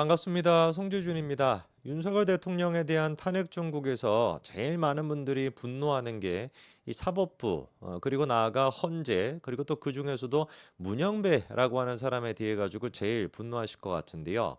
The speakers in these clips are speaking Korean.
반갑습니다. 송재준입니다. 윤석열 대통령에 대한 탄핵 정국에서 제일 많은 분들이 분노하는 게 이 사법부 어, 그리고 나아가 헌재 그리고 또 그 중에서도 문영배라고 하는 사람에 대해 가지고 제일 분노하실 것 같은데요.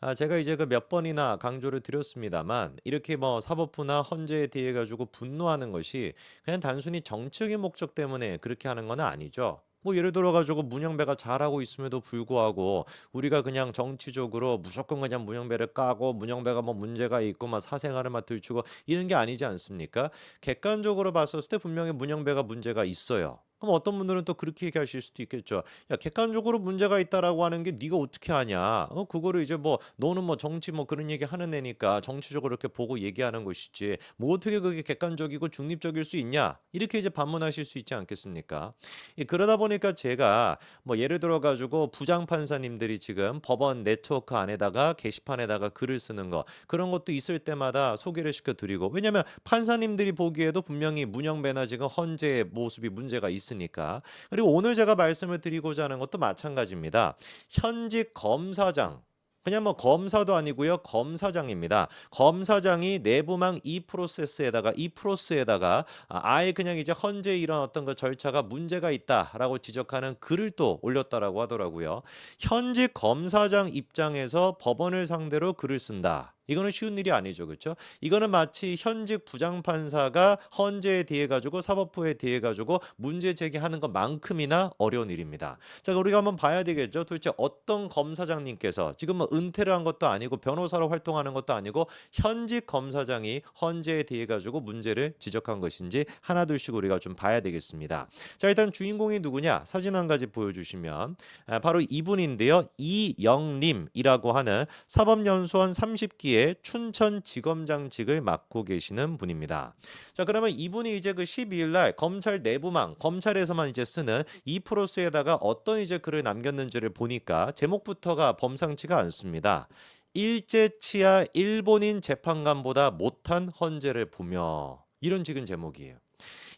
아, 제가 이제 그 몇 번이나 강조를 드렸습니다만 이렇게 뭐 사법부나 헌재에 대해 가지고 분노하는 것이 그냥 단순히 정치적인 목적 때문에 그렇게 하는 건 아니죠. 뭐 예를 들어 가지고 문영배가 잘하고 있음에도 불구하고 우리가 그냥 정치적으로 무조건 그냥 문영배를 까고 문영배가 뭐 문제가 있고 막 사생활을 막 들추고 이런 게 아니지 않습니까? 객관적으로 봤을 때 분명히 문영배가 문제가 있어요. 그럼 어떤 분들은 또 그렇게 얘기하실 수도 있겠죠. 야, 객관적으로 문제가 있다라고 하는 게 네가 어떻게 하냐? 어, 그거를 이제 뭐 너는 뭐 정치 뭐 그런 얘기 하는 애니까 정치적으로 이렇게 보고 얘기하는 것이지. 뭐 어떻게 그게 객관적이고 중립적일 수 있냐? 이렇게 이제 반문하실 수 있지 않겠습니까? 예, 그러다 보니까 제가 뭐 예를 들어 가지고 부장 판사님들이 지금 법원 네트워크 안에다가 게시판에다가 글을 쓰는 거 그런 것도 있을 때마다 소개를 시켜 드리고 왜냐면 판사님들이 보기에도 분명히 문영 배나 지금 헌재의 모습이 문제가 있 으니까 그리고 오늘 제가 말씀을 드리고자 하는 것도 마찬가지입니다. 현직 검사장 그냥 뭐 검사도 아니고요 검사장입니다. 검사장이 내부망 이 프로세스에다가 이 프로스에다가 아, 아예 그냥 이제 헌재 이런 어떤 그 절차가 문제가 있다라고 지적하는 글을 또 올렸다라고 하더라고요. 현직 검사장 입장에서 법원을 상대로 글을 쓴다. 이거는 쉬운 일이 아니죠. 그렇죠? 이거는 마치 현직 부장판사가 헌재에 대해 가지고 사법부에 대해 가지고 문제 제기하는 것만큼이나 어려운 일입니다. 자, 우리가 한번 봐야 되겠죠. 도대체 어떤 검사장님께서 지금 뭐 은퇴를 한 것도 아니고 변호사로 활동하는 것도 아니고 현직 검사장이 헌재에 대해 가지고 문제를 지적한 것인지 하나둘씩 우리가 좀 봐야 되겠습니다. 자, 일단 주인공이 누구냐? 사진 한 가지 보여주시면 아, 바로 이분인데요. 이영림이라고 하는 사법연수원 30기에 춘천지검장직을 맡고 계시는 분입니다. 자, 그러면 이분이 이제 그 12일 날 검찰 내부망, 검찰에서만 이제 쓰는 이 프로스에다가 어떤 이제 글을 남겼는지를 보니까 제목부터가 범상치가 않습니다. 일제 치하 일본인 재판관보다 못한 헌재를 보며 이런 지금 제목이에요.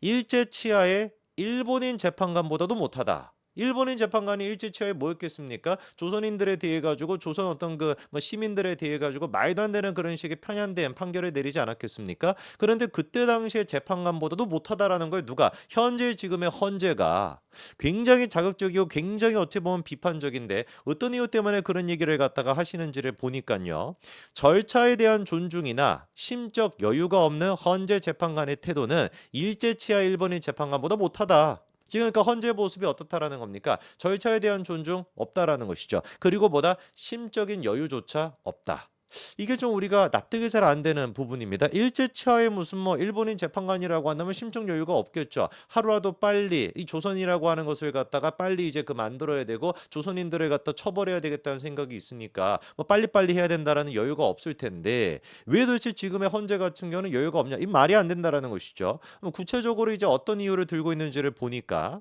일제 치하의 일본인 재판관보다도 못하다. 일본인 재판관이 일제치하에 뭐였겠습니까? 조선인들에 대해 가지고 조선 어떤 그뭐 시민들에 대해 가지고 말도 안 되는 그런 식의 편향된 판결을 내리지 않았겠습니까? 그런데 그때 당시에 재판관보다도 못하다라는 걸 누가 현재 지금의 헌재가 굉장히 자극적이고 굉장히 어떻게 보면 비판적인데 어떤 이유 때문에 그런 얘기를 갖다가 하시는지를 보니까요. 절차에 대한 존중이나 심적 여유가 없는 헌재 재판관의 태도는 일제치하 일본인 재판관보다 못하다. 지금 그러니까 헌재 모습이 어떻다라는 겁니까? 절차에 대한 존중 없다라는 것이죠. 그리고 보다 심적인 여유조차 없다. 이게 좀 우리가 납득이 잘 안 되는 부분입니다. 일제치하에 무슨 뭐 일본인 재판관이라고 한다면 심적 여유가 없겠죠. 하루라도 빨리 이 조선이라고 하는 것을 갖다가 빨리 이제 그 만들어야 되고 조선인들을 갖다 처벌해야 되겠다는 생각이 있으니까 뭐 빨리빨리 해야 된다라는 여유가 없을 텐데 왜 도대체 지금의 헌재 같은 경우는 여유가 없냐? 이 말이 안 된다라는 것이죠. 구체적으로 이제 어떤 이유를 들고 있는지를 보니까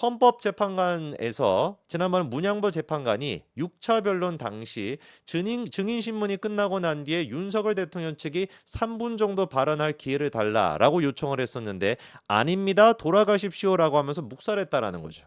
헌법재판관에서 지난번 문양보 재판관이 6차 변론 당시 증인, 증인 신문이 끝나고 난 뒤에 윤석열 대통령 측이 3분 정도 발언할 기회를 달라라고 요청을 했었는데 아닙니다 돌아가십시오라고 하면서 묵살했다라는 거죠.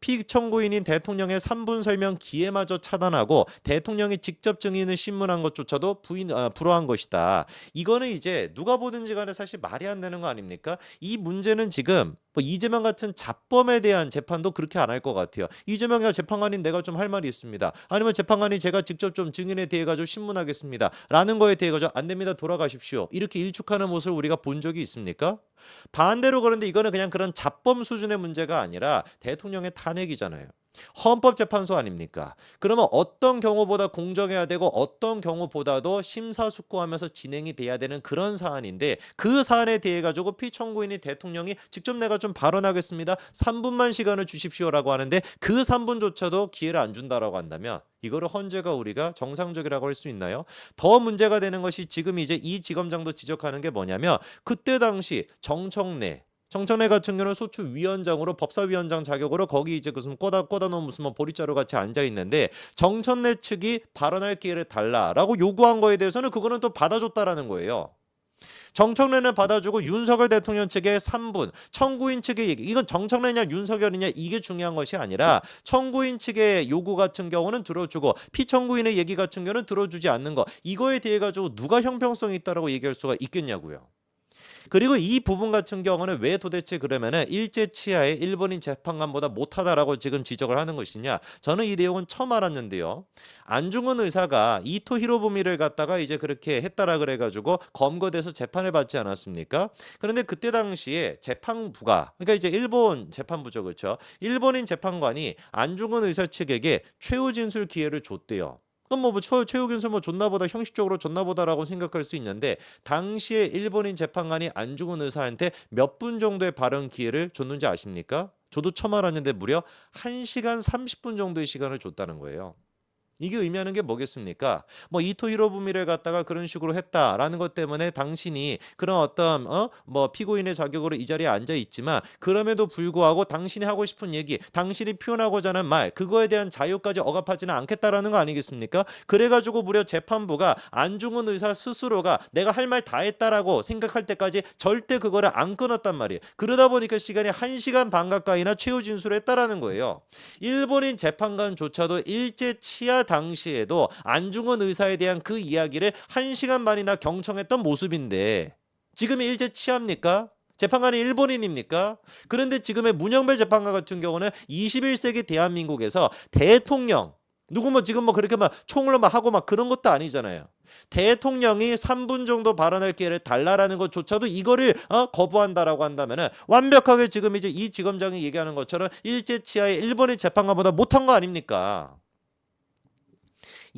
피청구인인 대통령의 3분 설명 기회마저 차단하고 대통령이 직접 증인을 신문한 것조차도 부인 아, 불허한 것이다. 이거는 이제 누가 보든지 간에 사실 말이 안 되는 거 아닙니까? 이 문제는 지금 뭐 이재명 같은 잡범에 대한 재판도 그렇게 안 할 것 같아요. 이재명이 재판관인 내가 좀 할 말이 있습니다. 아니면 재판관이 제가 직접 좀 증인에 대해 가지고 신문하겠습니다. 라는 거에 대해 가지고 안 됩니다. 돌아가십시오. 이렇게 일축하는 모습을 우리가 본 적이 있습니까? 반대로 그런데 이거는 그냥 그런 잡범 수준의 문제가 아니라 대통령의 탄핵이잖아요. 헌법재판소 아닙니까? 그러면 어떤 경우보다 공정해야 되고 어떤 경우보다도 심사숙고하면서 진행이 돼야 되는 그런 사안인데 그 사안에 대해 가지고 피청구인이 대통령이 직접 내가 좀 발언하겠습니다. 3분만 시간을 주십시오라고 하는데 그 3분조차도 기회를 안 준다라고 한다면 이거를 헌재가 우리가 정상적이라고 할 수 있나요? 더 문제가 되는 것이 지금 이제 이 지검장도 지적하는 게 뭐냐면 그때 당시 정청래 정청래 같은 경우는 소추 위원장으로 법사위원장 자격으로 거기 이제 무슨 꼬다 꼬다 놓은 무슨 뭐 보리자루 같이 앉아 있는데 정청래 측이 발언할 기회를 달라라고 요구한 거에 대해서는 그거는 또 받아줬다라는 거예요. 정청래는 받아주고 윤석열 대통령 측의 3분, 청구인 측의 얘기. 이건 정청래냐 윤석열이냐 이게 중요한 것이 아니라 청구인 측의 요구 같은 경우는 들어주고 피청구인의 얘기 같은 경우는 들어주지 않는 거. 이거에 대해 가지고 누가 형평성이 있다라고 얘기할 수가 있겠냐고요. 그리고 이 부분 같은 경우는 왜 도대체 그러면은 일제 치하의 일본인 재판관보다 못하다라고 지금 지적을 하는 것이냐? 저는 이 내용은 처음 알았는데요. 안중근 의사가 이토 히로부미를 갖다가 이제 그렇게 했다라 그래가지고 검거돼서 재판을 받지 않았습니까? 그런데 그때 당시에 재판부가 그러니까 이제 일본 재판부죠, 그렇죠? 일본인 재판관이 안중근 의사 측에게 최후 진술 기회를 줬대요. 그럼 뭐, 뭐 최- 최후 진술 뭐 줬나보다 형식적으로 줬나보다라고 생각할 수 있는데 당시에 일본인 재판관이 안중근 의사한테 몇 분 정도의 발언 기회를 줬는지 아십니까? 저도 처음 알았는데 무려 1시간 30분 정도의 시간을 줬다는 거예요. 이게 의미하는 게 뭐겠습니까? 뭐 이토 히로부미를 갖다가 그런 식으로 했다라는 것 때문에 당신이 그런 어떤 어 뭐 피고인의 자격으로 이 자리에 앉아 있지만 그럼에도 불구하고 당신이 하고 싶은 얘기, 당신이 표현하고자 하는 말 그거에 대한 자유까지 억압하지는 않겠다라는 거 아니겠습니까? 그래가지고 무려 재판부가 안중근 의사 스스로가 내가 할 말 다 했다라고 생각할 때까지 절대 그거를 안 끊었단 말이에요. 그러다 보니까 시간이 1 시간 반 가까이나 최후 진술을 했다라는 거예요. 일본인 재판관조차도 일제 치하 당시에도 안중근 의사에 대한 그 이야기를 1시간 반이나 경청했던 모습인데 지금이 일제 치하입니까? 재판관이 일본인입니까? 그런데 지금의 문영배 재판관 같은 경우는 21세기 대한민국에서 대통령 누구 뭐 지금 뭐 그렇게 막 총으로 막 하고 막 그런 것도 아니잖아요. 대통령이 3분 정도 발언할 기회를 달라라는 것조차도 이거를 어, 거부한다라고 한다면은 완벽하게 지금 이제 이 지검장이 얘기하는 것처럼 일제 치하의 일본인 재판관보다 못한 거 아닙니까?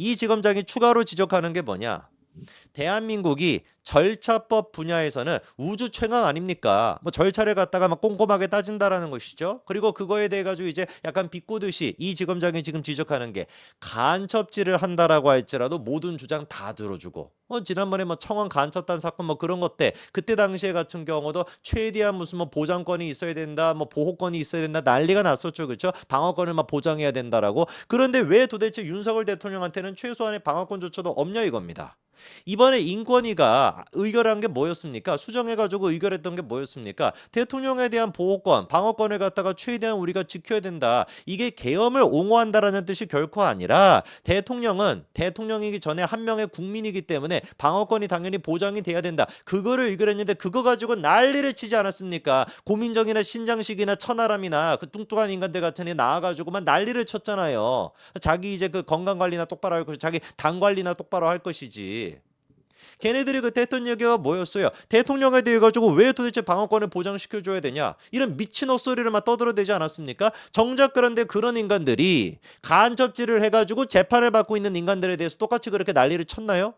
이 지검장이 추가로 지적하는 게 뭐냐? 대한민국이 절차법 분야에서는 우주 최강 아닙니까? 뭐 절차를 갖다가 막 꼼꼼하게 따진다라는 것이죠. 그리고 그거에 대해 가지고 이제 약간 비꼬듯이 이 지검장이 지금 지적하는 게 간첩질을 한다라고 할지라도 모든 주장 다 들어주고 어 지난번에 뭐 청원 간첩단 사건 뭐 그런 것 때 그때 당시에 같은 경우도 최대한 무슨 뭐 보장권이 있어야 된다 뭐 보호권이 있어야 된다 난리가 났었죠 그렇죠 방어권을 막 보장해야 된다라고 그런데 왜 도대체 윤석열 대통령한테는 최소한의 방어권조차도 없냐 이겁니다. 이번에 인권위가 의결한 게 뭐였습니까? 수정해가지고 의결했던 게 뭐였습니까? 대통령에 대한 보호권, 방어권을 갖다가 최대한 우리가 지켜야 된다. 이게 계엄을 옹호한다라는 뜻이 결코 아니라 대통령은 대통령이기 전에 한 명의 국민이기 때문에 방어권이 당연히 보장이 돼야 된다. 그거를 의결했는데 그거 가지고 난리를 치지 않았습니까? 고민정이나 신장식이나 천하람이나 그 뚱뚱한 인간들 같은 애 나와가지고만 난리를 쳤잖아요. 자기 이제 그 건강 관리나 똑바로 할 것이 자기 당 관리나 똑바로 할 것이지. 걔네들이 그때 했던 얘기가 뭐였어요? 대통령에 대해 가지고 왜 도대체 방어권을 보장시켜 줘야 되냐? 이런 미친 헛소리를 막 떠들어대지 않았습니까? 정작 그런데 그런 인간들이 간첩질을 해 가지고 재판을 받고 있는 인간들에 대해서 똑같이 그렇게 난리를 쳤나요?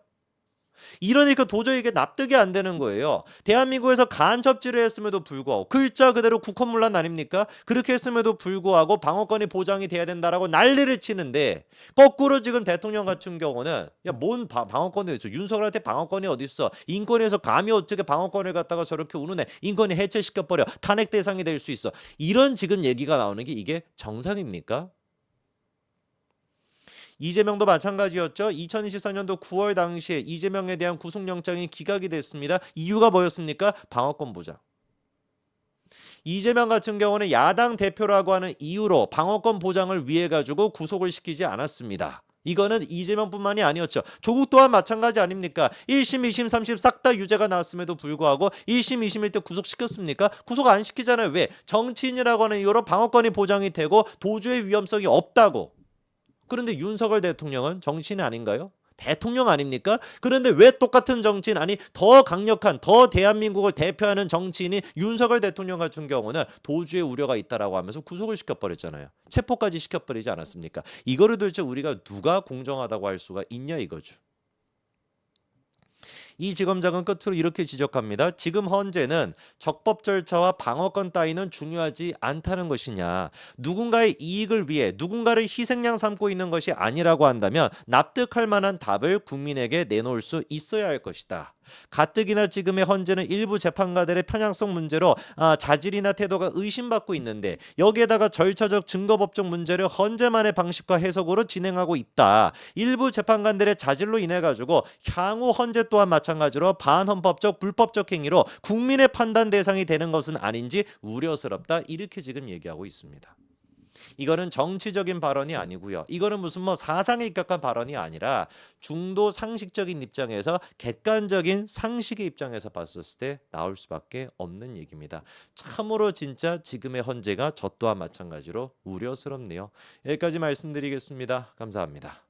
이러니까 도저히 이게 납득이 안 되는 거예요. 대한민국에서 간첩질을 했음에도 불구하고 글자 그대로 국헌문란 아닙니까? 그렇게 했음에도 불구하고 방어권이 보장이 돼야 된다라고 난리를 치는데 거꾸로 지금 대통령 같은 경우는 야 뭔 방어권이 있어? 윤석열한테 방어권이 어디 있어? 인권에서 감히 어떻게 방어권을 갖다가 저렇게 우는 애 인권이 해체시켜 버려 탄핵 대상이 될 수 있어. 이런 지금 얘기가 나오는 게 이게 정상입니까? 이재명도 마찬가지였죠. 2024년도 9월 당시에 이재명에 대한 구속영장이 기각이 됐습니다. 이유가 뭐였습니까? 방어권 보장. 이재명 같은 경우는 야당 대표라고 하는 이유로 방어권 보장을 위해 가지고 구속을 시키지 않았습니다. 이거는 이재명뿐만이 아니었죠. 조국 또한 마찬가지 아닙니까? 1심, 2심, 3심 싹 다 유죄가 나왔음에도 불구하고 1심, 2심일 때 구속시켰습니까? 구속 안 시키잖아요. 왜? 정치인이라고 하는 이유로 방어권이 보장이 되고 도주의 위험성이 없다고. 그런데 윤석열 대통령은 정치인 아닌가요? 대통령 아닙니까? 그런데 왜 똑같은 정치인 아니 더 강력한 더 대한민국을 대표하는 정치인이 윤석열 대통령 같은 경우는 도주의 우려가 있다라고 하면서 구속을 시켜버렸잖아요. 체포까지 시켜버리지 않았습니까? 이거를 도대체 우리가 누가 공정하다고 할 수가 있냐 이거죠. 이 지검장은 끝으로 이렇게 지적합니다. 지금 현재는 적법 절차와 방어권 따위는 중요하지 않다는 것이냐. 누군가의 이익을 위해 누군가를 희생양 삼고 있는 것이 아니라고 한다면 납득할 만한 답을 국민에게 내놓을 수 있어야 할 것이다. 가뜩이나 지금의 현재는 일부 재판가들의 편향성 문제로 아, 자질이나 태도가 의심받고 있는데 여기에다가 절차적 증거법적 문제를 헌재만의 방식과 해석으로 진행하고 있다. 일부 재판관들의 자질로 인해 가지고 향후 헌재 또한 마찬가지 마찬가지로 반헌법적 불법적 행위로 국민의 판단 대상이 되는 것은 아닌지 우려스럽다 이렇게 지금 얘기하고 있습니다. 이거는 정치적인 발언이 아니고요. 이거는 무슨 뭐 사상에 입각한 발언이 아니라 중도 상식적인 입장에서 객관적인 상식의 입장에서 봤을 때 나올 수밖에 없는 얘기입니다. 참으로 진짜 지금의 헌재가 저 또한 마찬가지로 우려스럽네요. 여기까지 말씀드리겠습니다. 감사합니다.